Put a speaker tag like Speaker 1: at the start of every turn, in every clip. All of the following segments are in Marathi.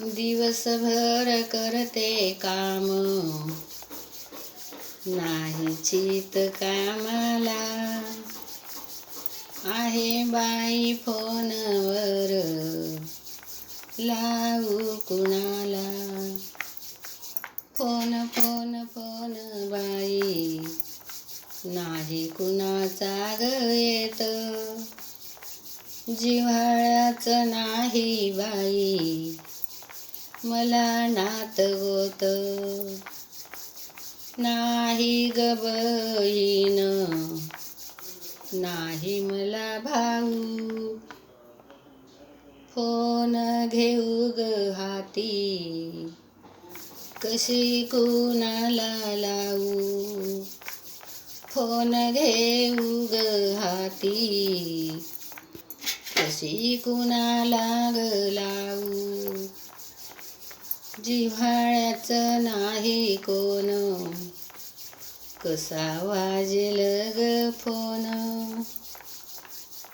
Speaker 1: दिवसभर करते काम. नाही चित कामाला. आहे बाई फोनवर. लावू कुणाला? फोन फोन फोन बाई. नाही कुणाचा ग येत. जिव्हाळ्याचं नाही बाई. मला नात होत. नाही ग बहीण. नाही मला भाऊ. फोन घेऊ ग हाती. कशी कुणाला लावू? फोन घेऊ ग हाती. कशी कुणाला ग लावू? जिव्हाळ्याचं नाही कोण. कसा वाजेल ग फोन?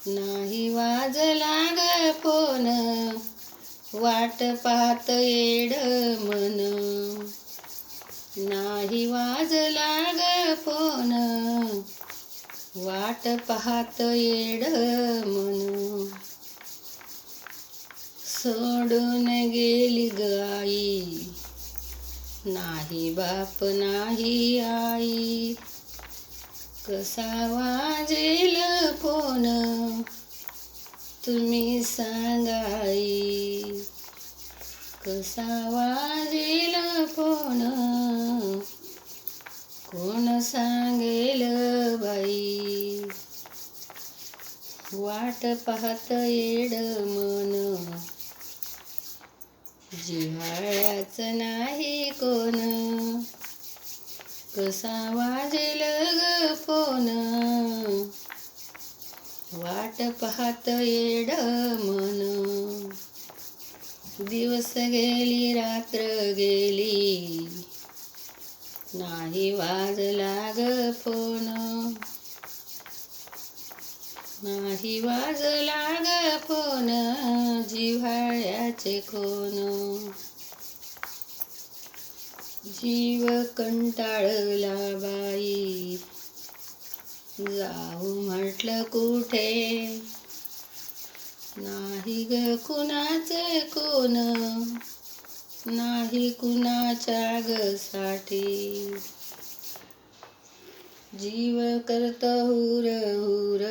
Speaker 1: नाही वाजला ग फोन. वाट पाहत येड मन. नाही वाजला ग फोन. वाट पाहत येड मन. सोडून गेली गाई. नाही बाप नाही आई. कसा वाजेल फोन तुम्ही सांगाई कसा वाजेल फोन कोण सांगेल बाई? वाट पाहत येड मन. जिव्हाळ्याच नाही कोण? कसा वाजेल ग फोन? वाट पाहत येड मन. दिवस गेली रात्र गेली. नाही वाजला ग फोन. नाही वाजला ग फोन. जिव्हाळ्याचे कोण जीव कंटाळला बाई. जाऊ म्हटलं कुठे? नाही ग कुणाचे कोण? नाही कुणाच्या ग साठी जीव करत हुर हुर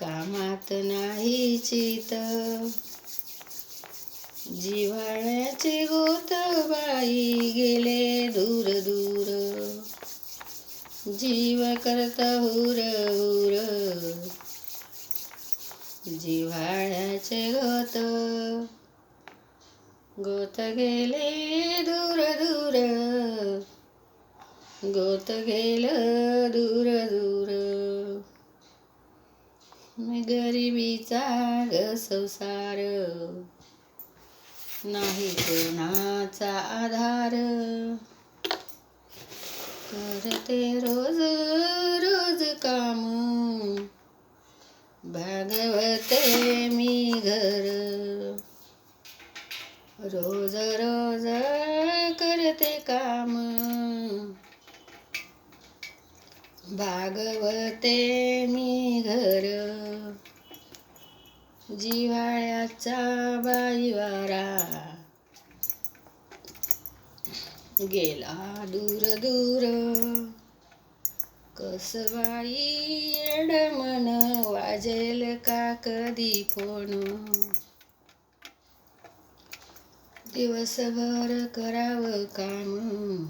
Speaker 1: कामात नाही चित जिव्हाळ्याचे गोत बाई गेले दूर दूर। जीव करत हुर हुर। जिव्हाळ्याचे गोत गोत गेले दूर दूर। गोत गेल दूर दूर। गरिबीचा ग संसार. नाही कोणाचा आधार. करते रोज रोज काम. भागवते मी घर. रोज रोज करते काम. भागवते मी घर. जिवाळ्याचा बाईवारा गेला दूर दूर. कस बाई येड मन वाजेल का कधी फोन? दिवसभर करावं काम.